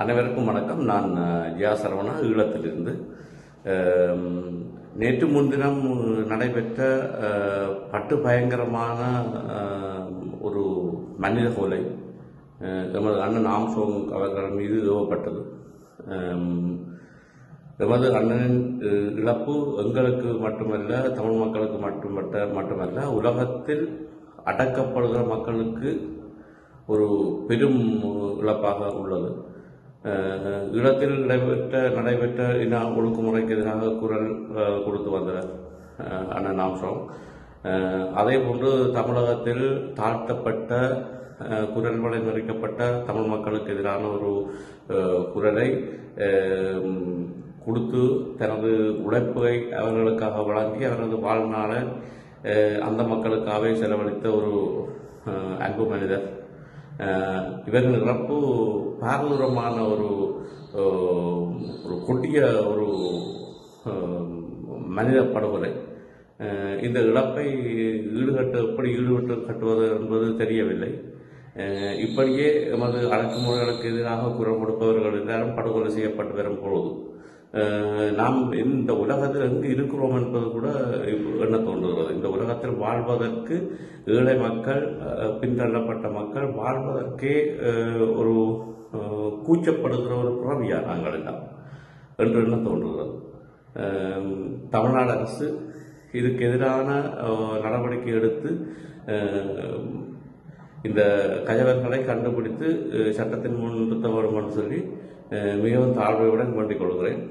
அனைவருக்கும் வணக்கம். நான் ஜியா சரவணா ஈழத்திலிருந்து. நேற்று முன்தினம் நடைபெற்ற பட்டு பயங்கரமான ஒரு மனித கொலை எமது அண்ணன் ஆம்சோங் அவர்கள் மீது ஏவப்பட்டது. எமது அண்ணனின் இழப்பு எங்களுக்கு மட்டுமல்ல தமிழ் மக்களுக்கு மட்டுமட்ட மட்டுமல்ல உலகத்தில் அடக்கப்படுகிற மக்களுக்கு ஒரு பெரும் இழப்பாக உள்ளது. ஈழத்தில் நடைபெற்ற நடைபெற்ற இன ஒழுங்குமுறைக்கு எதிராக குரல் கொடுத்து வந்தவர் அண்ணன் ஆம்ஸ்ட்ராங் அதே போன்று தமிழகத்தில் தாழ்த்தப்பட்ட அஹ், குரல் வலை தமிழ் மக்களுக்கு எதிரான ஒரு குரலை கொடுத்து தனது உழைப்பை அவர்களுக்காக வழங்கி அவரது வாழ்நாளை அந்த மக்களுக்காகவே செலவழித்த ஒரு அன்பு மனிதர். இவர்கள் இவரின் இறப்பு ஒரு ஒரு கொடிய ஒரு மனித படுகொலை. இந்த இழப்பை ஈடுகட்ட எப்படி ஈடுகட்டு கட்டுவது என்பது தெரியவில்லை. இப்படியே எமது அடக்குமுறைகளுக்கு எதிராக குரல் கொடுப்பவர்கள் எல்லாரும் படுகொலை செய்யப்பட்டு வரும் பொழுது நாம் இந்த உலகத்தில் எங்கு இருக்கிறோம் என்பது கூட இப்ப எண்ண தோன்றுகிறது. இந்த உலகத்தில் வாழ்வதற்கு ஏழை மக்கள் பின்தள்ளப்பட்ட மக்கள் வாழ்வதற்கே ஒரு கூச்சப்படுகிற ஒரு பிறவியா நாங்கள் எல்லாம் என்று எண்ண தோன்றுகிறது. தமிழ்நாடு அரசு இதுக்கு எதிரான நடவடிக்கை எடுத்து இந்த கயவர்களை கண்டுபிடித்து சட்டத்தின் முன் நிறுத்த வேண்டும் என்று சொல்லி மிகவும் தாழ்மையுடன் வேண்டிக் கொள்கிறேன்.